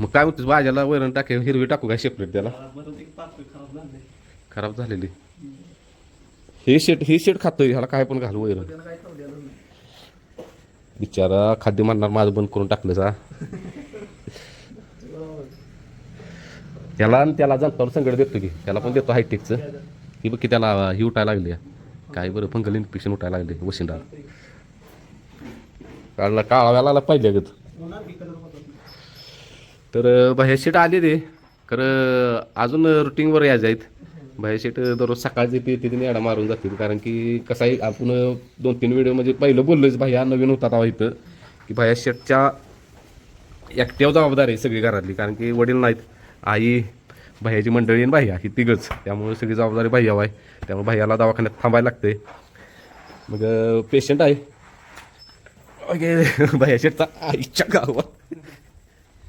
मग काय म्हणतेस भाज्याला वैरण टाके हिरवी टाकू काय सेपरेट त्याला? खराब झाले खराब झालेली. हे शेट हे शेट खातोय ह्याला काय पण घालू वैरण. बिचारा खाद्य म्हणणार माझं बंद करून टाकलं सा त्याला आणि त्याला जंतावर संकट देतो की त्याला पण देतो हायटेकचं ही बघ की त्याला ही उठायला लागली काय बरं फंगल इन्फेक्शन उठायला लागले वशिंडा काढला काळा लागला पाहिजे गत तर बाहेर शीट आली ते खरं अजून रुटीनवर यायचे आहेत बाहेर शीट दररोज सकाळची ते तिथे येडा मारून जातील. कारण की कसाही आहे आपण दोन तीन व्हिडिओ म्हणजे पहिलं बोललोच भाया नवीन होता तेव्हा इथं की बाहेर शेटच्या एकट्याव जबाबदारी आहे सगळी घरातली. कारण की वडील नाहीत आई भैयाची मंडळी आणि भैया ही तिघंच. त्यामुळे सगळी जबाबदारी भैया आहे. त्यामुळे भैयाला दवाखान्यात थांबायला लागते मग पेशंट आहे. ओके भैया शेटचा आईच्या गावात.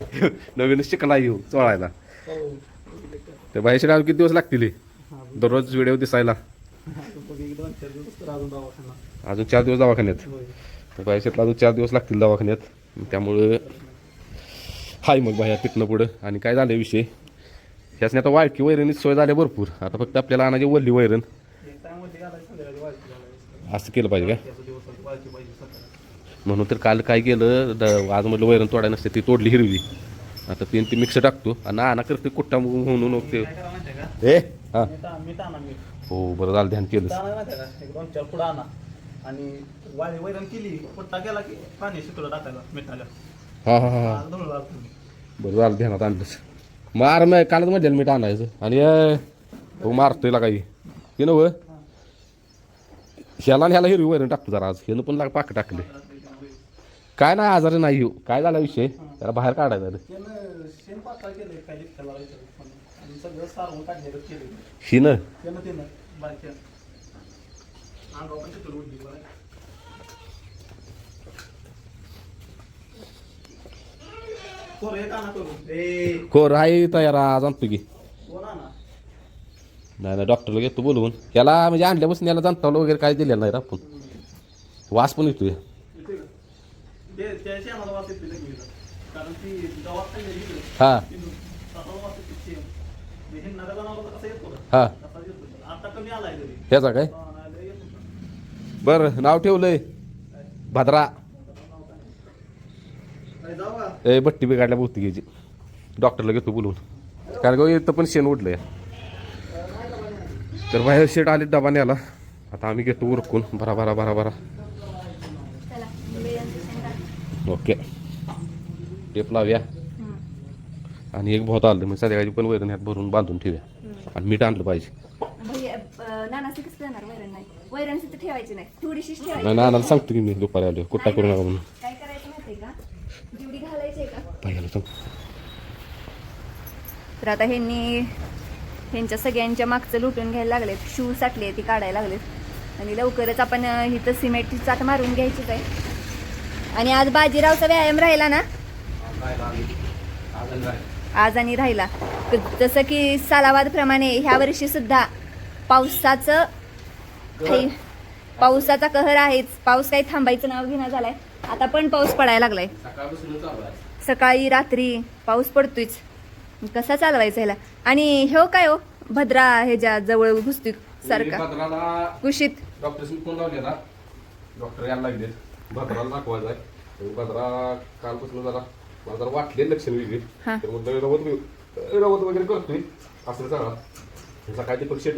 नवीन शिकला येऊ हो, चोळायला. तर बाहेरच्या अजून किती दिवस लागतील? दररोज व्हिडिओ दिसायला. अजून चार दिवस दवाखान्यात. तर बाहेर अजून चार दिवस लागतील दवाखान्यात. त्यामुळं हाय मग बाहेर तिथनं पुढं. आणि काय झालं विषय? ह्याचने आता वाळकी वैरणीची सोय झाली भरपूर. आता फक्त आपल्याला आणायची वल्ली वैरण. असं केलं पाहिजे का त्याचं दिवसात वाळकी पाहिजे सकाळी म्हणून तर काल काय केलं द- आज म्हटलं वैरण तोडाय नसते ती तोडली हिरवी. आता तीन ती मिक्स टाकतो. आणि आणा करते कुट्टा म्हणून ते ए? हां. हो बरं झालं ध्यान केलं आणा. वैरण की पाणी टाकायला मिठाला. हां हां हां हां. बरं झालं ध्यानात आणलंच मार मग कालच म्हटलं मीठ आणायचं आणि हो मारतोय ला काही. हे नव ह्याला आणि ह्याला हिरवी वैरण टाकतो जरा आज. ह्यानं पण लाग पाक टाकले. काय नाही आजारी नाही येऊ काय झाला विषय? त्याला बाहेर काढायचा एक आणा करू आहे तयार आज आणतो की. नाही नाही डॉक्टरला घेतो बोलवून. याला म्हणजे आणल्यापासून याला जाणतावलं वगैरे काय दिलेलं नाही आपण. वास पण का? ते त्याची आम्हाला वास येते लगेच. कारण ती गावात नाही गेली इकडे. हा का? हा. ह्याचा काय? हा. बरं नाव ठेवलंय. भद्रा. ए बट्टी बिघडल्या बहुतेकीची डॉक्टरला घेतो बोलवून. कारण का इथं पण शेण उडलंय. तर बाहेर शेट आले डबा न्याला आता आम्ही घेतो उरकून. भरा भरा भरा भरा. ओके. टेप लावूया. आणि एक भोत आलं म्हणजे संध्याकाळी पण वैरण ह्यात भरून बांधून ठेवूया. आणि मीठ आणलं पाहिजे. नाही? नानाला सांगतो की मी दुपारी आलो कुठा करू नका म्हणून. काय पाहिजे सांग. तर आता ह्यांनी ह्यांच्या सगळ्यांच्या मागचं लुटून घ्यायला लागलेत. शू साठले ती काढायला लागलेत. आणि लवकरच आपण इथं सिमेंटची चाट मारून घ्यायचीच आहे. आणि आज बाजीरावचा व्यायाम राहिला ना? आज आणि राहिला. क- जसं की सालावादप्रमाणे ह्या वर्षी सुद्धा पावसाचं पावसाचा कहर आहेच. पाऊस काही थांबायचं नाव घेणं झालाय. आता पण पाऊस पडायला लागलाय. सकाळी रात्री पाऊस पडतोयच. कसा चालवायचा ह्याला? आणि हो काय हो? भद्रा ह्याच्या जवळ घुसतोय सारखा. कुशीत. डॉक्टर लागले भद्राला दाखवायचा आहे भद्रा कालपासून जरा मला जरा वाटले लक्षण वेगळी. हा. तर मग रवत रवत वगैरे करतोय. असं सगळा सकाळी दीपक शेट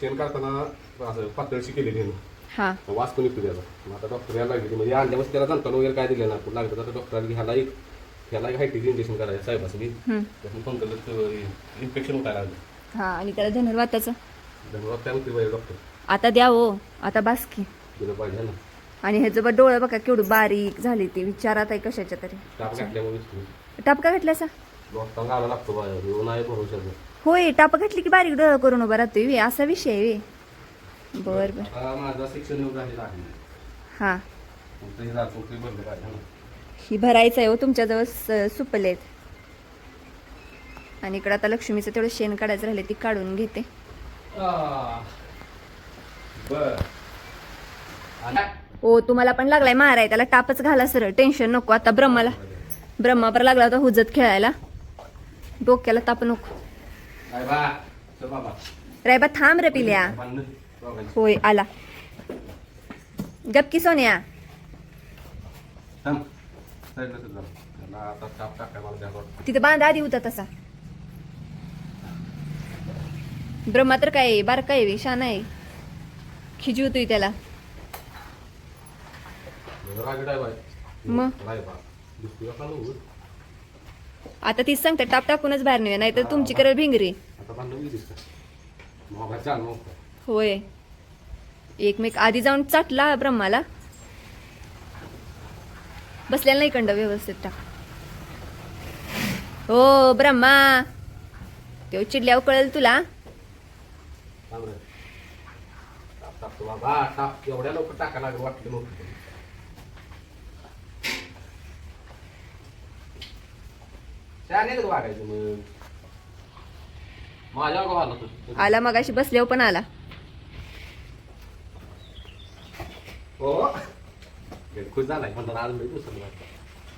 शेण काढताना असं पातळशी केलेली आहे हा. वास पण येतो त्याचा. मग आता डॉक्टर यायला लागले. म्हणजे आणल्यापासून त्याला जाणताना वगैरे काय दिलं ना आपण लागतं तर डॉक्टरांनी ह्याला एक ह्याला एक हायटीचं इंजेक्शन करायचं साहेबाचं मी. हम्म. त्यातून इन्फेक्शन होतायला लागलं. हा आणि त्याला धनुर्वाताचं? धन्यवाद त्या म्हणते डॉक्टर आता द्या हो. आता बास की. दिलं पाहिजे ना. आणि ह्याचं बघ डोळं बघा केवढं बारीक झाली ती. विचारात आहे कशाच्या तरी. टापका घातल्यासा? होय टाप घातली की बारीक डोळं करून उभा राहतोय असा विषय आहे. बर बर. हा भरायचं आहे हो तुमच्याजवळ स- सुपले आहेत. आणि इकडं आता लक्ष्मीचं तेवढं शेण काढायचं राहिले ती काढून घेते. ओ तुम्हाला पण लागलाय माराय त्याला टापच घाला सर टेन्शन नको आता ब्रह्माला. ब्रह्मापर लागला होता हुजत खेळायला. डोक्याला ताप नको. रायबा थांब रे पिल्या. होय आला. गपकी सोन्या. तिथे बांधा आधी होता तसा. ब्रह्मा तर काय बारका आहे शान आहे. खिजी होतोय त्याला एवढं रागीट आहे बाई. मग? आता तीच सांगते टाप टाकूनच बाहेर नाही नाहीतर तुमची करल भिंगरी. होय. एकमेक आधी जाऊन चाटला ब्रह्माला. बसलेला नाही कंड व्यवस्थित टाक. हो ब्रह्मा. तो चिडल्यावर कळेल तुला. एवढ्या टाकायला लागलं वाटलं त्याने कसं वागायचं मग. माझ्या गाव आला तू? आला मगाशी बसल्यावर पण आला. हो. खुश झालाय म्हणतात आज लई दिवसांनी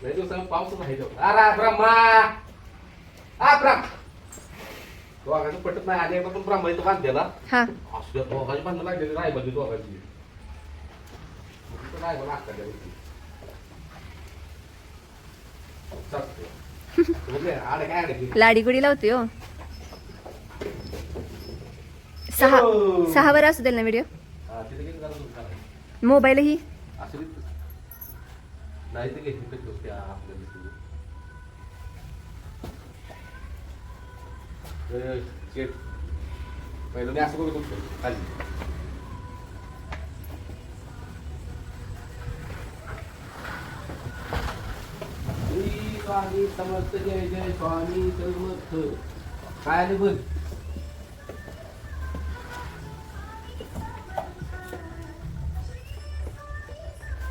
लई दिवसांनी पाऊस नाही तो अरे ब्रह्मा! आ ब्रह्म! दोघांचं पटत नाही आणि एकदा पण ब्रह्मा इथं बांधलेला. हा. असल्या दोघांची बांधणं लागलेली दोघांची. तिथं रायबंद असतात त्या गोष्टी. चालतंय. म्हणजे आडे काय आडे की? लाडी गुडी लावतोय हो सहा सहा वर असू देल ना व्हिडिओ हा, तिथे किती जणांचं करायचं? स्वामी समर्थ जय जय स्वामी समर्थ काय आले बघ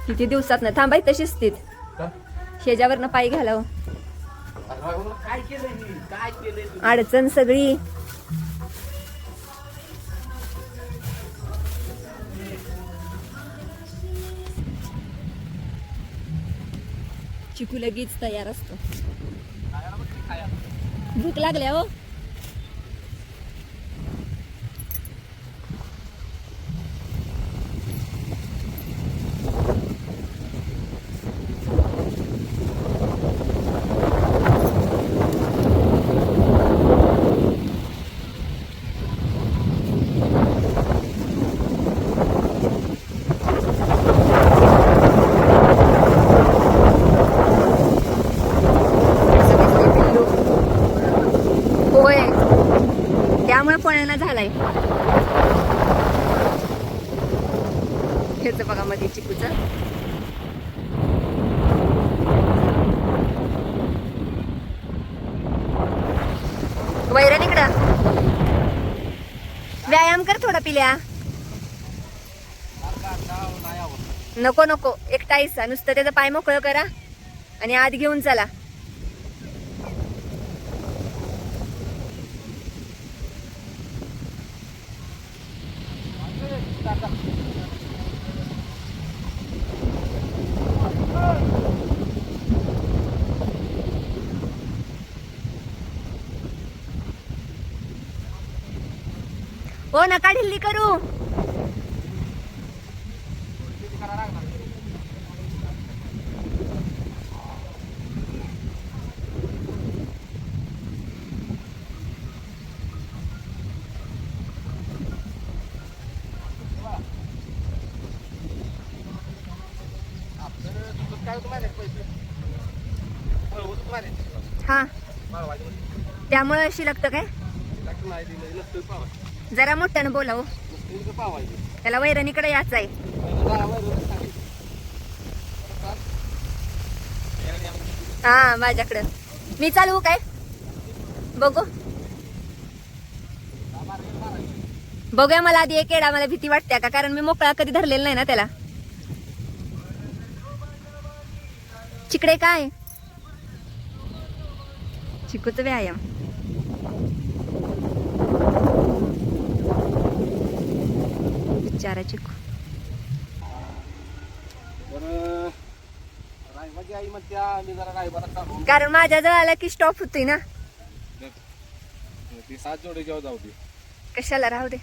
किती दिवसात ना थांबाय तशीच स्थित का? शेजावरनं पाय घालाव काय केलंय मी? काय केलंय तुम्ही? अडचण सगळी चिकू लगेच तयार असतो. भूक लागल्या हो होय त्यामुळे झालाय. हेच बघा मध्ये चिकूच. वैरण इकडं. व्यायाम कर थोडा पिल्या. नको नको. एकटा ऐसा नुसतं त्याचा पाय मोकळं करा आणि आत घेऊन चला. हो नका ढिल्ली करू. हा. त्यामुळे अशी लागतं काय? जरा मोठ्यानं बोलाव. त्याला वैरणीकडे याच आहे हा माझ्याकडं. मी चालवू काय? बघू. बघूया मला आधी एक येडा मला भीती वाटते का? कारण मी मोकळा कधी धरलेला नाही ना त्याला. चिकडे काय? चिकूच व्यायाम बिचारा चिकू तर रायबाजी आई म्हणत्या मी जरा रायबाला चालवून कारण माझ्या आला की स्टॉप होतोय ना. ती सात जोडे जेव्हा जाऊ दे. कशाला राहू दे.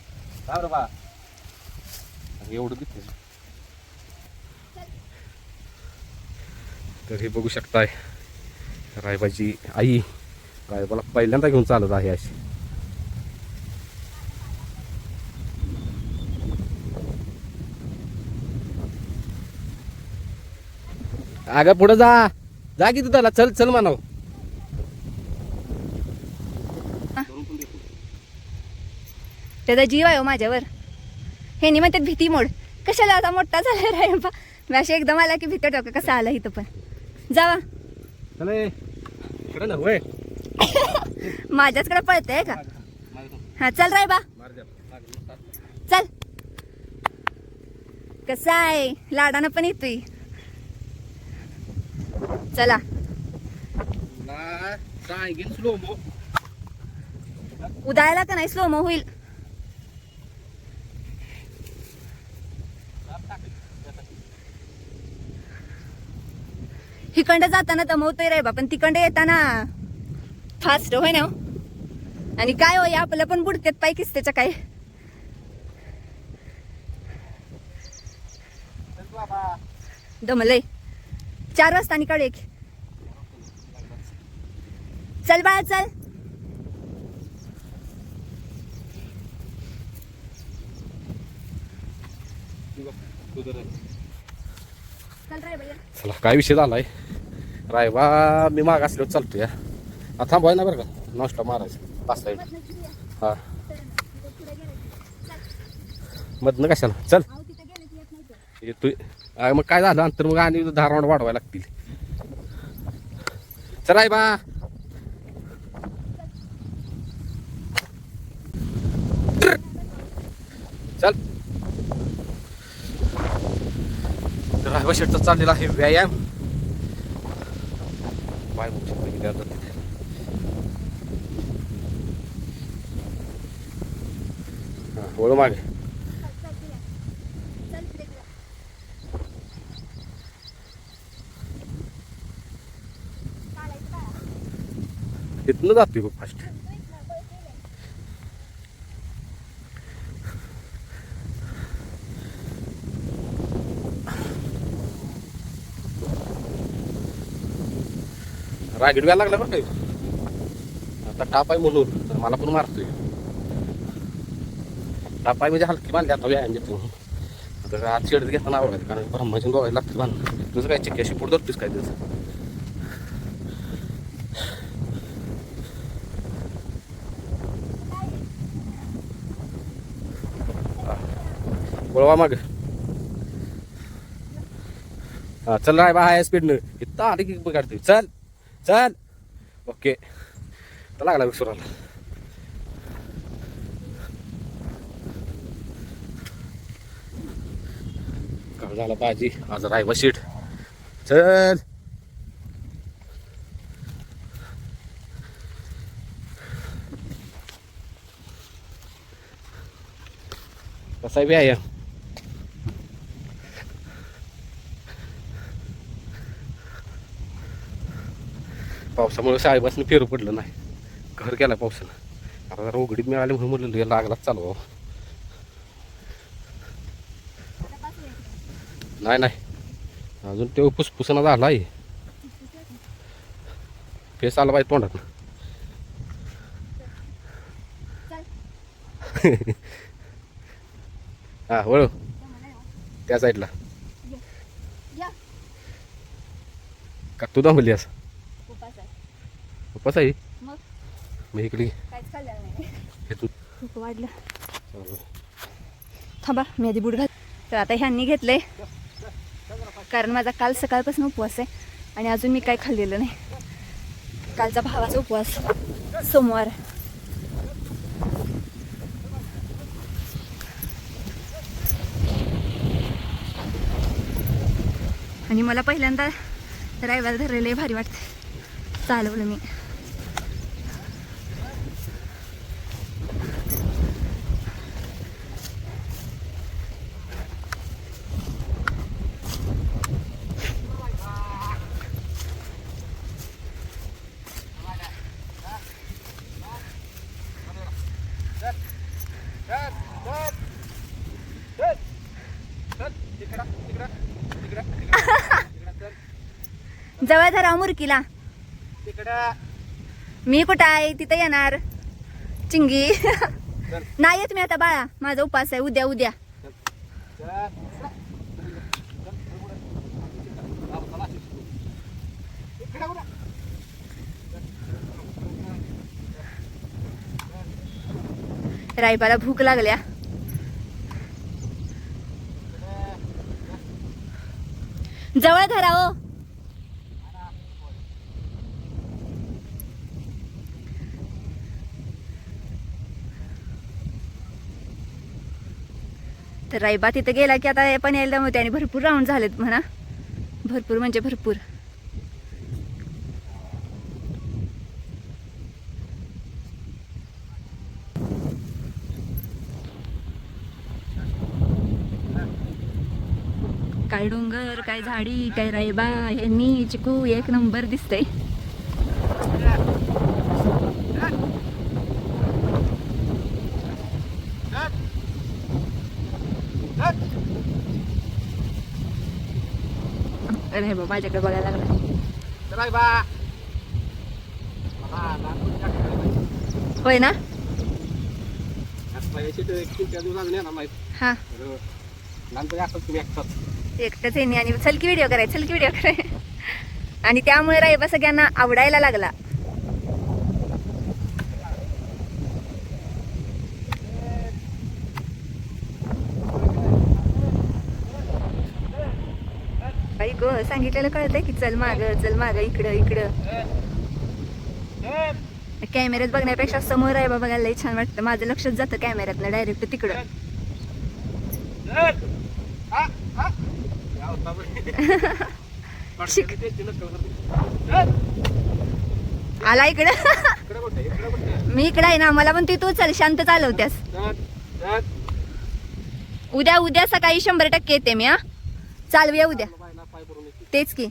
एवढं तर हे बघू शकताय रायबाची आई रायबाला पहिल्यांदा घेऊन चालत आहे अशी. अगं पुढे जा. जा किती त्याला. चल चल म्हणाव. त्याचा जीव आहे हो माझ्यावर. हे नाही म्हणतात भीती मोड. कशाला आता मोठा झाला रायबा मी अशी एकदम आला की भीती डोकं कसा आला इथं पण. जावा ना माझ्याचकडे पळतंय का? हा चल रायबा चल. कसा आहे? लाडानं पण येतोय. चला. उदायला का नाही? स्लोमो होईल. हिकंड जाताना दमवतोय रे बा पण तिकंड येताना फास्ट होय ना हो? आणि काय होय आपलं पण बुडतेत पाय किस्त्याच्या काय? दमलय. चार वाजता काढू एक. चल बाळा चल. चल काय विषय झालाय? रायबा मी माग असलो चालतो या आता थांबवाय ना बरं का? नॉस्टॉप मारायचं. पाच साईड. हा. मधनं कशाला? चल. तो. येतोय मग काय झालं? नंतर मग आणि दहा वाढवायला लागतील. चल बा. चल. रायबा शेटचा चाललेला आहे व्यायाम. पाय बघू हा, मागे चल, चल, तिला. चल, तिथे तिला. चालायचं बाळा. तिथनं जातोय बघ फास्ट रागीड व्हायला लागला बरं काही आता टाप आहे म्हणून तर मला पण मारतोय. टाप आहे म्हणजे हलकी बांधली आता व्यायाम देतो आता आज शेडत घेताना आवडत कारण ब्रह्माची बघायला लागतील बांध तुझं काय चिक्की अशी पुढे धरतीस काय त्याचं? वळवा माग. हा चल राय बा हाय स्पीडनं इथं आली की काढतोय. चल चल. ओके. तर लागला विसरायला काय झाला भाजी आज रायबा सीट चल. कसा आहे. पावसामुळे शाळेपासून फेरू पडलं नाही. घर गेला पावसानं. आता जरा उघडीत मिळाली म्हणून म्हणलं हे लागलाच चालू नाही नाही. अजून ते फुसफुसना झाला आहे. फेस आला पाहिजे तोंडात हा वळ त्या साईडला. का तू दांबली असं उपस आहे मी इकडे हे खूप वाढलं. थांबा मी आधी बूट घाल. तर आता ह्यांनी घेतलंय. कारण माझा काल सकाळपासून उपवास आहे आणि अजून मी काही खाल्लेलं नाही. कालचा भावाचा उपवास सोमवार आणि मला पहिल्यांदा रविवार धरलेले भारी वाटते चालवलं मी. धराव मुरकीला मी कुठं आहे? तिथं येणार. चिंगी. नाही येत मी आता बाळा. माझा उपास आहे. उद्या उद्या. रायबाला भूक लागल्या जवळ धरा हो तर रायबा तिथं गेला की आता पण यायला होते आणि भरपूर राऊंड झालेत म्हणा. भरपूर म्हणजे भरपूर. काय डोंगर काय झाडी काय रायबा हे मी चिकू एक नंबर दिसतंय. रायबा माझ्याकडे बघायला लागला होय ना हा एकटंच आहे आणि चलकी व्हिडिओ कराय चलकी व्हिडिओ कराय आणि त्यामुळे रायबा सगळ्यांना आवडायला लागला गो सांगितलेलं कळतंय की चल माग चल माग इकडं इकडं. कॅमेऱ्यात बघण्यापेक्षा समोर आहे बाबा लई छान वाटतं. माझं लक्षच जातं कॅमेऱ्यातनं डायरेक्ट तिकडं. आला इकडं. मी इकडं आहे ना मला पण ती तू चल शांत चालवत्यास. उद्या उद्या सकाळी शंभर टक्के येते मी हा. चालूया उद्या. तेच की.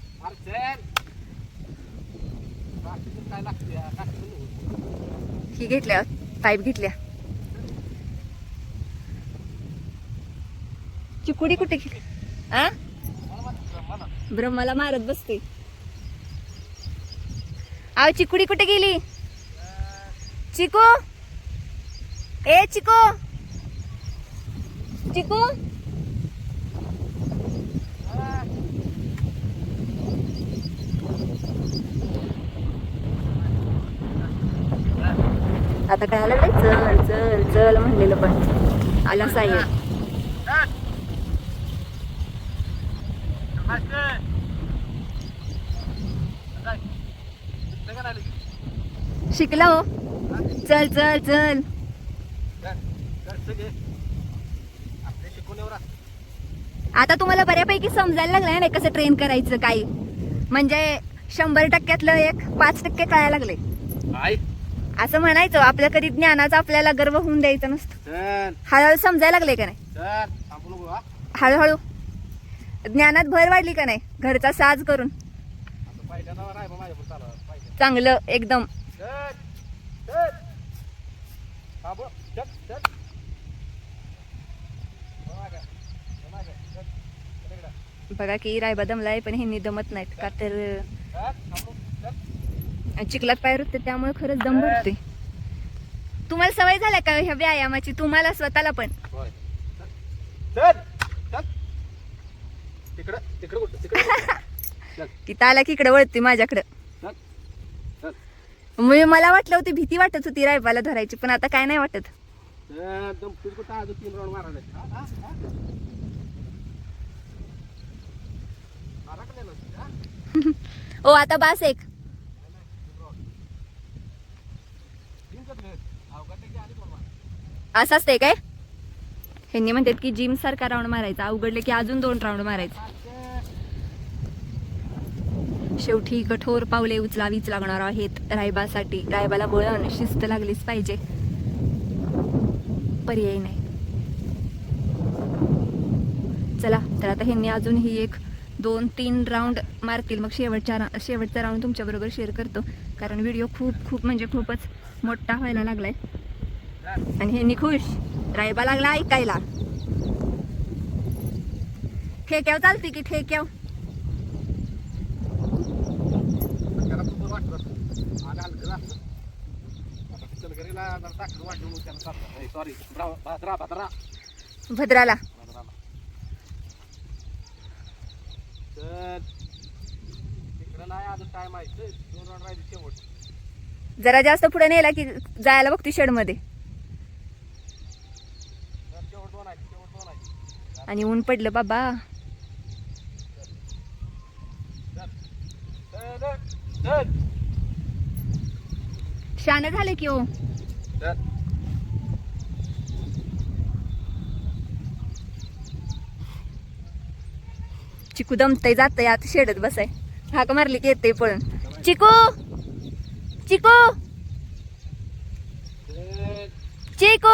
ही घेतल्या पाईप घेतल्या. चिकुडी कुठे गेली? आ? ब्रह्माला मारत बसते. आव चिकुडी कुठे गेली? चिकू? ए चिकू? चिकू? आता काय आलं नाही चल चल चल म्हणलेलं पण. आला साहेब शिकला हो. चल चल चल. आता तुम्हाला बऱ्यापैकी समजायला लागलंय ना कसं ट्रेन करायचं काय. म्हणजे शंभर टक्क्यातलं एक पाच टक्के कळायला लागले. असं म्हणायचं आपल्या कधी ज्ञानाचा आपल्याला गर्व होऊन द्यायचं नसतं. हळूहळू समजायला लागले का नाही? हळूहळू. ज्ञानात भर वाढली का नाही? घरचा साज करून. चांगलं एकदम. बघा की रायबा दमलाय पण ह्यांनी दमत नाहीत का तर? चिखलात पाय रुतते त्यामुळे खरंच दम भरते तुम्हाला सवय झाल्या का ह्या व्यायामाची? तुम्हाला स्वतःला पण. तिथं आला की इकडे वळते माझ्याकडं. मी मला वाटलं होती भीती वाटत होती रायबाला धरायची पण आता काय नाही वाटत. ओ आता बास एक. असं असतंय काय? ह्यांनी म्हणतात की जिम सारखा राऊंड मारायचा अवघडले की अजून दोन राऊंड मारायचे. शेवटी कठोर पावले उचलावीच लागणार आहेत रायबासाठी. रायबाला वळण शिस्त लागलीच पाहिजे. पर्याय नाही. चला तर आता ह्यांनी अजून ही एक दोन तीन राऊंड मारतील. मग शेवटच्या रा- शेवटचा राऊंड तुमच्याबरोबर शेअर करतो. कारण व्हिडिओ खूप खूप म्हणजे खूपच मोठा व्हायला लागलाय. आणि ह्यांनी खुश रायबा लागला ऐकायला. ठेक्याव चालते की ठेक्याव वाटलं आलं हलकं झालं आता चिलगरीला जरा साखर वाटलं मग त्याला चालतं सॉरी भाद्रा भाद्रा भद्राला भाद्राला तर तिकडं नाही अजून टाइम आहे. तर दोन राऊंड राहिले शेवट. जरा जास्त पुढे नेला की जायला बघतो शेडमध्ये. तर शेवट दोन आहे शेवट दोन आहे. आणि ऊन पडलं बाबा. शान झाले की हो. चल. चिकू दमतय जातय आता शेडत बसाय. हाक मारली की येते पळून. चिकू! चिकू! चिकू!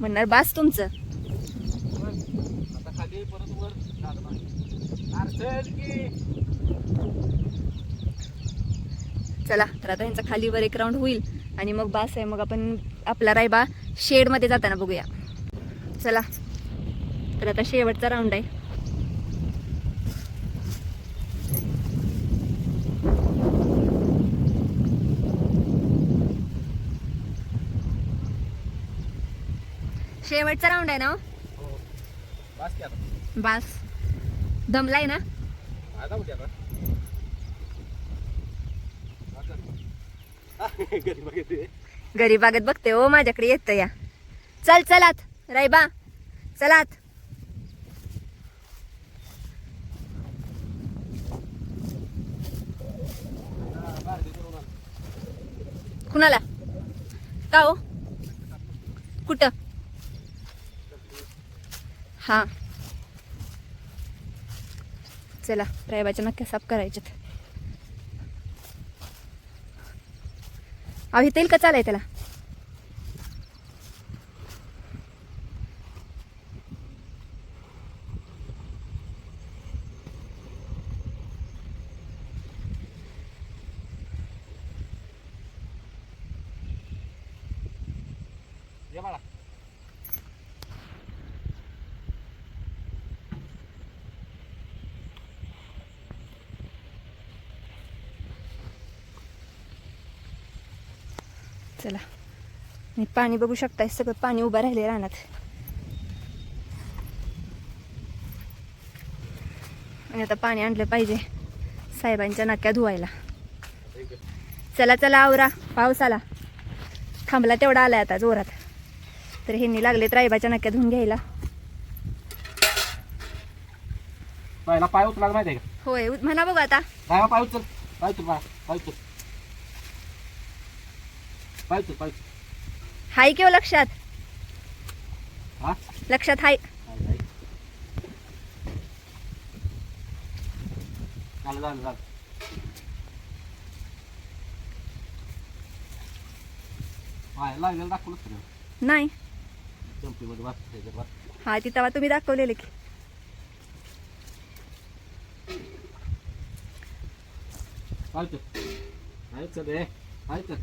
म्हणणार बास तुमचं. चला तर आता यांचा खालीवर एक राऊंड होईल. आणि मग बास आहे मग आपण आपला रायबा शेडमध्ये जाताना बघूया. चला. तर आता शेवटचा राऊंड आहे. शेवटचा राऊंड आहे ना हो? बास. दमलाय ना? गरीबागत बागत बघते ओ माझ्याकडे येतं या. चल चलात रायबा चलात कुणाला? का हो? कुठं? हा. चला रायबाच्या नक्क्या साफ करायच्यात. अहो येईल का? चालाय त्याला ये बाळा चला. आणि पाणी बघू शकताय सगळं पाणी उभं राहिले रानात. आणि आता पाणी आणलं पाहिजे साहेबांच्या नाक्या धुवायला. चला चला आवरा. पाऊस आला. थांबला तेवढा आलाय आता जोरात. तर ह्यांनी लागलेत रायबाच्या नाक्या धुवून घ्यायला. पाय उचलायला माहिती आहे का? होय म्हणा बघू आता. पाय उचल. पाय उचल पाय उचल. पाय उचल हाय किंवा लक्षात? हा? लक्षात हाय. आहे, आहे. झालं झालं झालं पाय लागलेलं दाखवलं सगळं नाही. चंपीमध्ये त्याच्यात हा ती तुम्ही दाखवलेले की. पाय उचल पाय उचल रे पाय उचल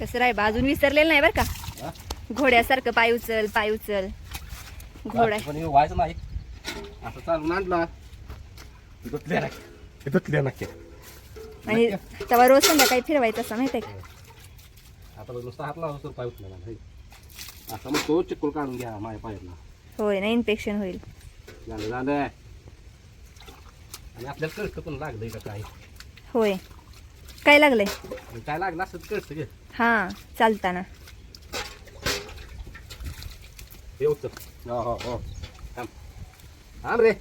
कसं रायबा अजून विसरलेलं नाही बरं का? घोड्यासारखं पाय उचल पाय उचल. घोडा पण व्हायचं नाही. असं चालून आणला. नक्की आणि तेव्हा रोज संध्याकाळी फिरवायचं असं माहिती आहे का? आता बघ नुसता हात लावला तर पाय उचला नाही. आता मग तो चिकूल काढून घ्या माझ्या पायातला. होय ना इन्फेक्शन होईल. झालं झालं. आणि आपल्याला कळतं पण लागलंय का काय? होय. काय लागलंय? काय लागलं असं कळतं गे. हां चालताना. हे उचल हो हो हो. थांब. थांब रे.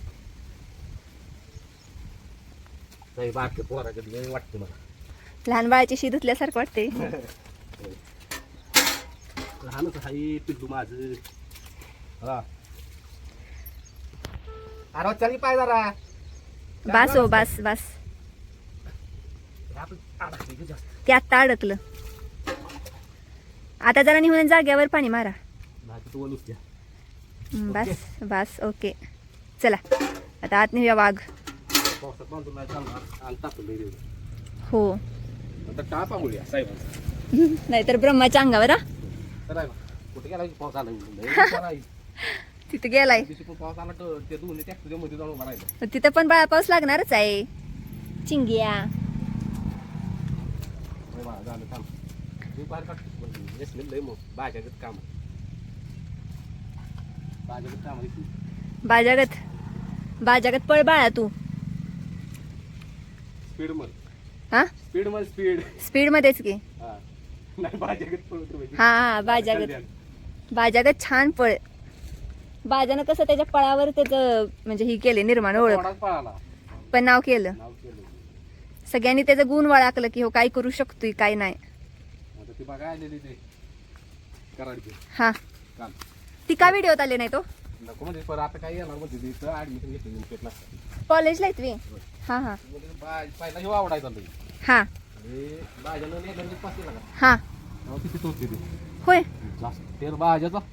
काही बारके पोराकडे लय वाटतं मला. लहान बाळाची शी धुतल्यासारखं वाटते लहानच पिल्लू माझं. हा. अरे चल की पाय जरा. बास हो बास बास आपण अडकली की जास्त ते आत्ता अडकलं. आता जरा निघून जाग्यावर पाणी मारा. बास बास ओके. चला आता आत नेऊया वाघ. हो. नाहीतर ब्रह्माच्या अंगावर. तिथे गेलाय. तिथं पण बाळा पाऊस लागणारच आहे. चिंगिया. झालं काम तू बाहेर काढतो नेसलेलं लय मग बाजागत काम बाजागत काम आहे तू. बाजागत बाजागत पळ बाळा तू. स्पीड हा? स्पीड स्पीड स्पीड मध्येच की. हा. नाही बाजागत पळतो म्हणजे. हा हा बाजागत. बाजागत छान पळ. बाजानं कसं त्याच्या पळावर त्याचं म्हणजे ही केले निर्माण ओळख. पण नाव केलं. सगळ्यांनी त्याचं गुण वळखलं की हो काय करू शकतोय काय नाही. हा. ती का व्हिडिओत आले नाही तो? कॉलेजला आहेत वे? हा हा. म्हणजे ह्यो हा हा.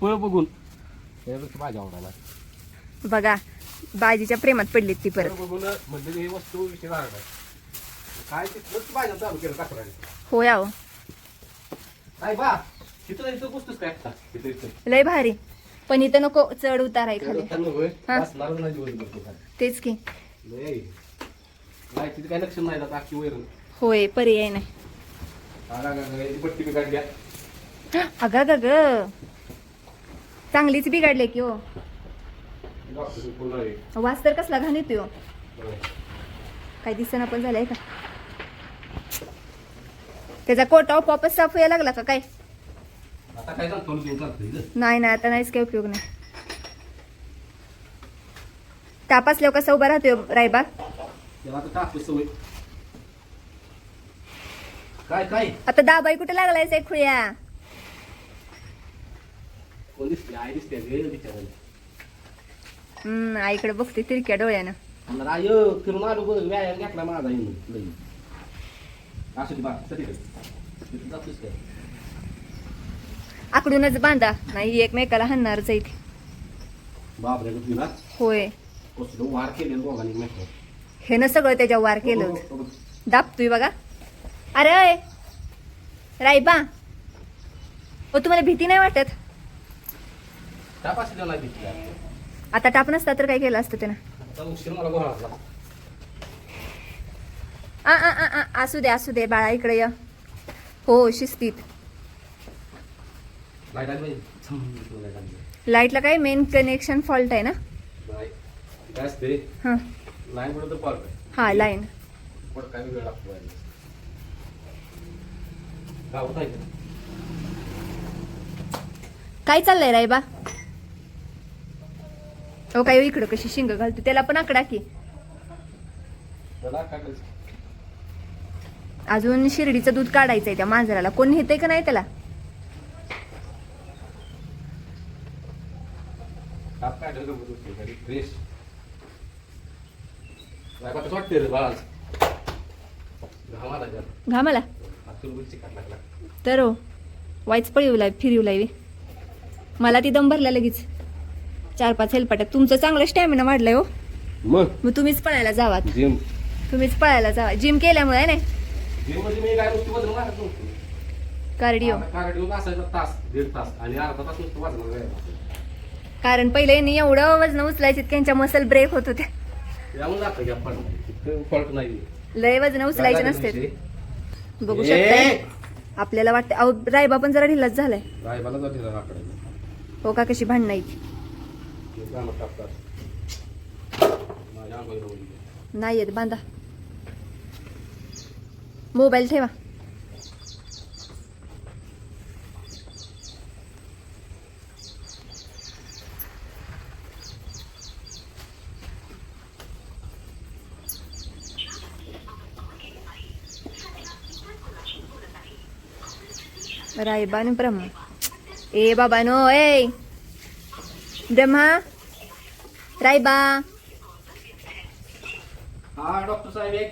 फळ बघून बघा बाजीच्या प्रेमात पडलीत ती परत. बघून म्हणजे ही वस्तू विषय लागला काय तिथलंच भाज्या चालू केलं तक्रारी. होय आहो काय बा तिथं इथं पुस्तक काय आता? तिथं इथं. लय भारी. पण इथं नको चढ उतार आहे खाली. तिथं होय. हा. बसणारच नाही दिवसभर तो खाली. तेच की. नाही नाही तिथे काय लक्षण नाही आता अख्खी वैरण होय पर्याय नाही. आगा गा गा, याची पट्टी बी काढल्या अगा ग. चांगलीच बिघडले की हो. डॉक्टर वास तर कसला घाण येतोय हो. काय दिसना पण झालंय का? त्याचा कोटा पॉपच साफ व्हायला लागला का काय? आता काय सांगतो ना. तू? नाही ना आता नाहीच काही उपयोग नाही. ताप असल्यावर कसा उभा राहतोय रायबा त्याला आता टाकतो सवय. काय काय? आता दाबाई कुठे लागलायच एक खुळ्या? कोण दिसते आई दिसते गे बिचारायला हम्म आईकडे बघते तिरक्या डोळ्यानं. म्हणलं आय फिरून आलो बघ व्यायाम घेतला माझा येऊन लई असू बा आकडूनच बांधा नाही एकमेकाला हाणणारच आहे ते. बापरे तुला होय. कसलं वार केलेलं हे ना सगळं त्याच्या वार केलं. दाबतोय बघा. अरे अय. रायबा. हो तुम्हाला भीती नाही वाटत. आता टाप नसता तर काय केलं असतं त्यानं? आता उशीर मला गोळा आ आ आ आ, असू दे असू दे बाळा इकडे ये. हो शिस्तीत. लाईटला काय मेन कनेक्शन फॉल्ट आहे ना? हां. लाईन हा काय चाललंय रायबा? हो काय इकडं कशी शिंग घालतो? त्याला पण आकडा की? अजून शिर्डीचं दूध काढायचंय त्या मांजराला. कोण नेतंय का नाही त्याला. घामाला. तर हो वाईच पळीवलाय फिरवलाय मला ती दम भरला लगेच. चार पाच हेलपाट्यात. तुमचं चांगलं स्टॅमिना वाढलाय हो. मग? मग तुम्हीच पळायला जावा जिम. तुम्हीच पळायला जावा. जिम केल्यामुळे नाही जिममध्ये मी काय नुसती वजन मारत नव्हतो. कार्डिओ. कार्डिओ असायचा तास दीड तास आणि अर्धा तास नुसतं वजन राहायचं. कारण पहिले यांनी एवढं वजन उचलायचे त्यांच्या मसल ब्रेक होत होत्या. फॉल्ट नाही. लय वजन उचलायचे नसते. बघू ए! शकता आपल्याला वाटतं अहो रायबा पण जरा ढिलाच झालाय. रायबाला जाते हो का कशी भांडणं आहे ती. कामात टाकतात. माझ्या अंगावर लावून दे. नाही येत बांधा. मोबाईल ठेवा. रायबान ब्रह्मा. ए बाबा नो ए. ब्रह्मा. रायबा. हा डॉक्टर साहेब आहे